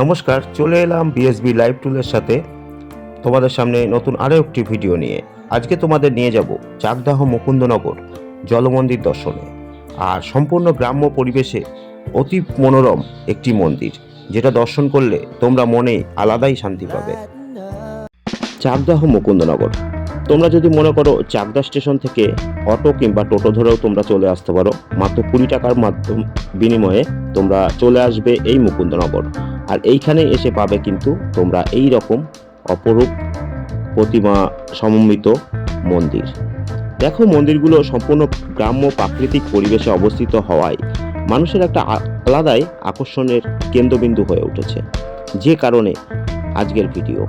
নমস্কার, চলে এলাম বিএসবি লাইভ টুলের সাথে তোমাদের সামনে নতুন আরও একটি ভিডিও নিয়ে। আজকে তোমাদের নিয়ে যাব চাকদাহ মুকুন্দনগর জলমন্দির দর্শনে। আর সম্পূর্ণ গ্রাম্য পরিবেশে অতি মনোরম একটি মন্দির, যেটা দর্শন করলে তোমরা মনে আলাদাই শান্তি পাবে। চাকদাহ মুকুন্দনগর। তোমরা যদি মনে করো চাকদা স্টেশন থেকে অটো কিংবা টোটো ধরেও তোমরা চলে আসতে পারো, মাত্র কুড়ি টাকার মাধ্যম বিনিময়ে তোমরা চলে আসবে এই মুকুন্দনগর। আর এইখানে এসে পাবে কিন্তু তোমরা এই রকম অপরূপ প্রতিমা সমন্বিত মন্দির। দেখো মন্দিরগুলো সম্পূর্ণ গ্রাম্য প্রাকৃতিক পরিবেশে অবস্থিত হওয়ায় মানুষের একটা আলাদাই আকর্ষণের কেন্দ্রবিন্দু হয়ে উঠেছে। যে কারণে আজকের ভিডিও।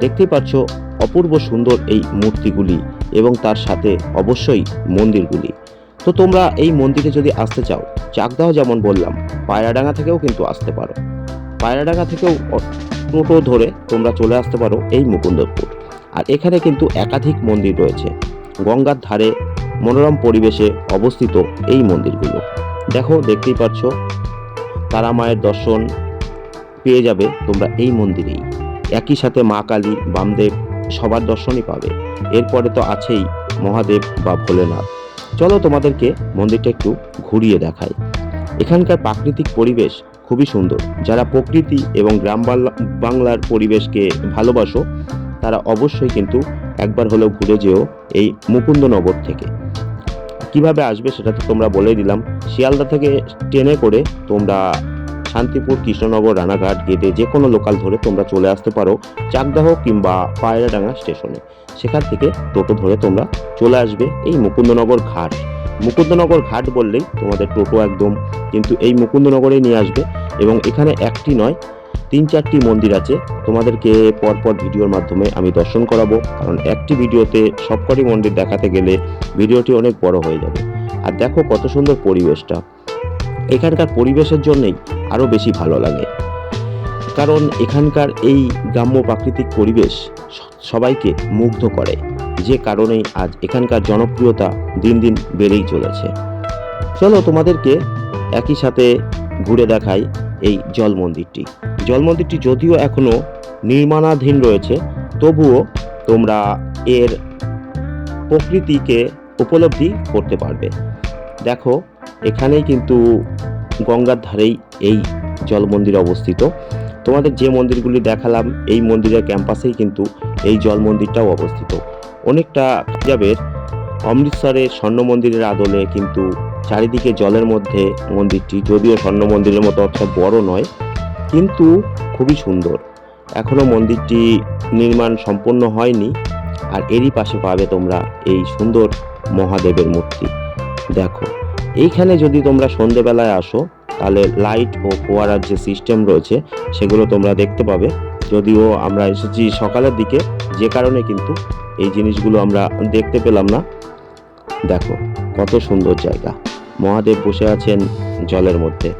দেখতেই পাচ্ছ অপূর্ব সুন্দর এই মূর্তিগুলি এবং তার সাথে অবশ্যই মন্দিরগুলি। তো তোমরা এই মন্দিরে যদি আসতে চাও, চাকদাহ যেমন বললাম, পায়রাডাঙ্গা থেকেও কিন্তু আসতে পারো। পায়রাডাঙ্গা থেকেও টোটো ধরে তোমরা চলে আসতে পারো এই মুকুন্দপুর আর এখানে কিন্তু একাধিক মন্দির রয়েছে। গঙ্গার ধারে মনোরম পরিবেশে অবস্থিত এই মন্দিরগুলো। দেখো, দেখতেই পাচ্ছ, তারা মায়ের দর্শন পেয়ে যাবে তোমরা এই মন্দিরেই। একই সাথে মা কালী, বামদেব সবার দর্শনই পাবে। এরপরে তো আছেই মহাদেব বা ভোলেনাথ। চলো তোমাদেরকে মন্দিরটা একটু ঘুরিয়ে দেখাই। এখানকার প্রাকৃতিক পরিবেশ খুবই সুন্দর। যারা প্রকৃতি এবং গ্রাম বাংলা- বাংলার পরিবেশকে ভালোবাসো, তারা অবশ্যই কিন্তু একবার হলেও ঘুরে যেও এই মুকুন্দনগর থেকে। কীভাবে আসবে সেটা তো তোমরা বলেই দিলাম। শিয়ালদা থেকে ট্রেনে করে তোমরা শান্তিপুর, কৃষ্ণনগর, রানাঘাট, গেটে যে কোনো লোকাল ধরে তোমরা চলে আসতে পারো চাকদাহ কিংবা পায়রাডাঙ্গা স্টেশনে। সেখান থেকে টোটো ধরে তোমরা চলে আসবে এই মুকুন্দনগর ঘাট। মুকুন্দনগর ঘাট বললেই তোমাদের টোটো একদম, কিন্তু এই মুকুন্দনগরে নিয়ে আসবে। এবং এখানে একটি নয়, তিন চারটি মন্দির আছে। তোমাদেরকে পরপর ভিডিওর মাধ্যমে আমি দর্শন করাবো। কারণ একটি ভিডিওতে সবকটি মন্দির দেখাতে গেলে ভিডিওটি অনেক বড় হয়ে যাবে। আর দেখো কত সুন্দর পরিবেশটা। এখানকার পরিবেশের জন্যই আরও বেশি ভালো লাগে। কারণ এখানকার এই গ্রাম্য প্রাকৃতিক পরিবেশ সবাইকে মুগ্ধ করে। যে কারণেই আজ এখানকার জনপ্রিয়তা দিন দিন বেড়েই চলেছে। চলো তোমাদেরকে একই সাথে ঘুরে দেখাই এই জল মন্দিরটি। জল মন্দিরটি যদিও এখনও নির্মাণাধীন রয়েছে, তবুও তোমরা এর প্রকৃতিকে উপলব্ধি করতে পারবে। দেখো, এখানেই কিন্তু গঙ্গার ধারেই এই জল মন্দির অবস্থিত। তোমাদের যে মন্দিরগুলি দেখালাম, এই মন্দিরের ক্যাম্পাসেই কিন্তু এই জল মন্দিরটাও অবস্থিত। অনেকটা পাঞ্জাবের অমৃতসরের স্বর্ণ মন্দিরের আদলে কিন্তু চারিদিকে জলের মধ্যে মন্দিরটি, যদিও স্বর্ণ মন্দিরের মতো অতটা বড় নয়, কিন্তু খুবই সুন্দর। এখনও মন্দিরটি নির্মাণ সম্পন্ন হয়নি, আর এরই পাশে পাবে তোমরা এই সুন্দর মহাদেবের মূর্তি। দেখো, এইখানে যদি তোমরা সন্ধেবেলায় আসো, তাহলে লাইট ও ফোয়ারার যে সিস্টেম রয়েছে, সেগুলো তোমরা দেখতে পাবে। যদিও আমরা এসেছি সকালের দিকে, যে কারণে কিন্তু এই জিনিসগুলো আমরা দেখতে পেলাম না। দেখো, কত সুন্দর জায়গা। মহাদেব বসে আছেন জলের মধ্যে।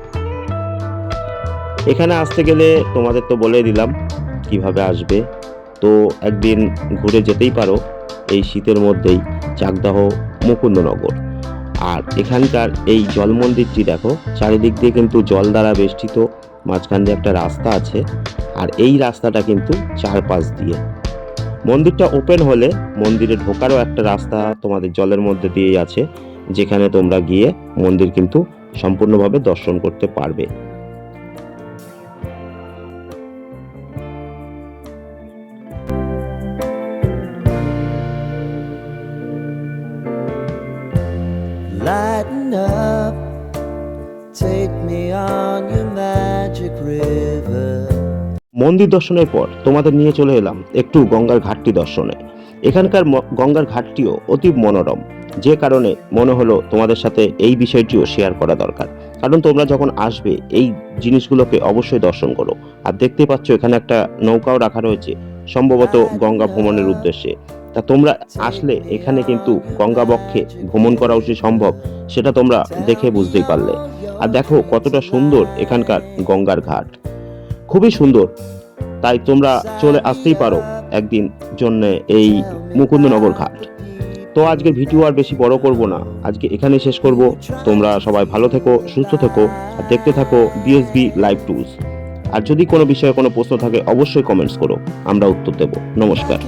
এখানে আসতে গেলে তোমাদের তো বলে দিলাম কীভাবে আসবে। তো একদিন ঘুরে যেতেই পারো এই শীতের মধ্যেই চাকদাহ মুকুন্দনগর। আর এখানকার এই জল মন্দিরটি দেখো, চারিদিক দিয়ে কিন্তু জল দ্বারা বেষ্টিত, মাঝখান দিয়ে একটা রাস্তা আছে। আর এই রাস্তাটা কিন্তু চারপাশ দিয়ে। মন্দিরটা ওপেন হলে মন্দিরে ঢোকারও একটা রাস্তা তোমাদের জলের মধ্যে দিয়েই আছে যেখানে তোমরা গিয়ে মন্দির কিন্তু সম্পূর্ণভাবে দর্শন করতে পারবে Lighten up, take me on your magic river. মন্দির দর্শনের পর তোমাদের নিয়ে চলে এলাম একটু গঙ্গার ঘাটটি দর্শনে। এখানকার গঙ্গার ঘাটটিও অতি মনোরম। যে কারণে মনে হলো তোমাদের সাথে এই বিষয়টিও শেয়ার করা দরকার। কারণ তোমরা যখন আসবে, এই জিনিসগুলোকে অবশ্যই দর্শন করো। আর দেখতে পাচ্ছ এখানে একটা নৌকাও রাখা রয়েছে, সম্ভবত গঙ্গা ভ্রমণের উদ্দেশ্যে। তা তোমরা আসলে এখানে কিন্তু গঙ্গা বক্ষে ভ্রমণ করা উচিত সম্ভব, সেটা তোমরা দেখে বুঝতেই পারলে। আর দেখো কতটা সুন্দর এখানকার গঙ্গার ঘাট। খুবই সুন্দর। তাই তোমরা চলে আসতেই পারো একদিন জন্য এই মুকুন্দনগর ঘাট। তো আজকের ভিডিও আর বেশি বড় করব না। আজকে এখানেই শেষ করব। তোমরা সবাই ভালো থেকো, সুস্থ থেকো আর দেখতে থাকো বিএসবি লাইভ টুলস আর যদি কোনো বিষয়ে কোনো প্রশ্ন থাকে, অবশ্যই কমেন্টস করো। আমরা উত্তর দেব। নমস্কার।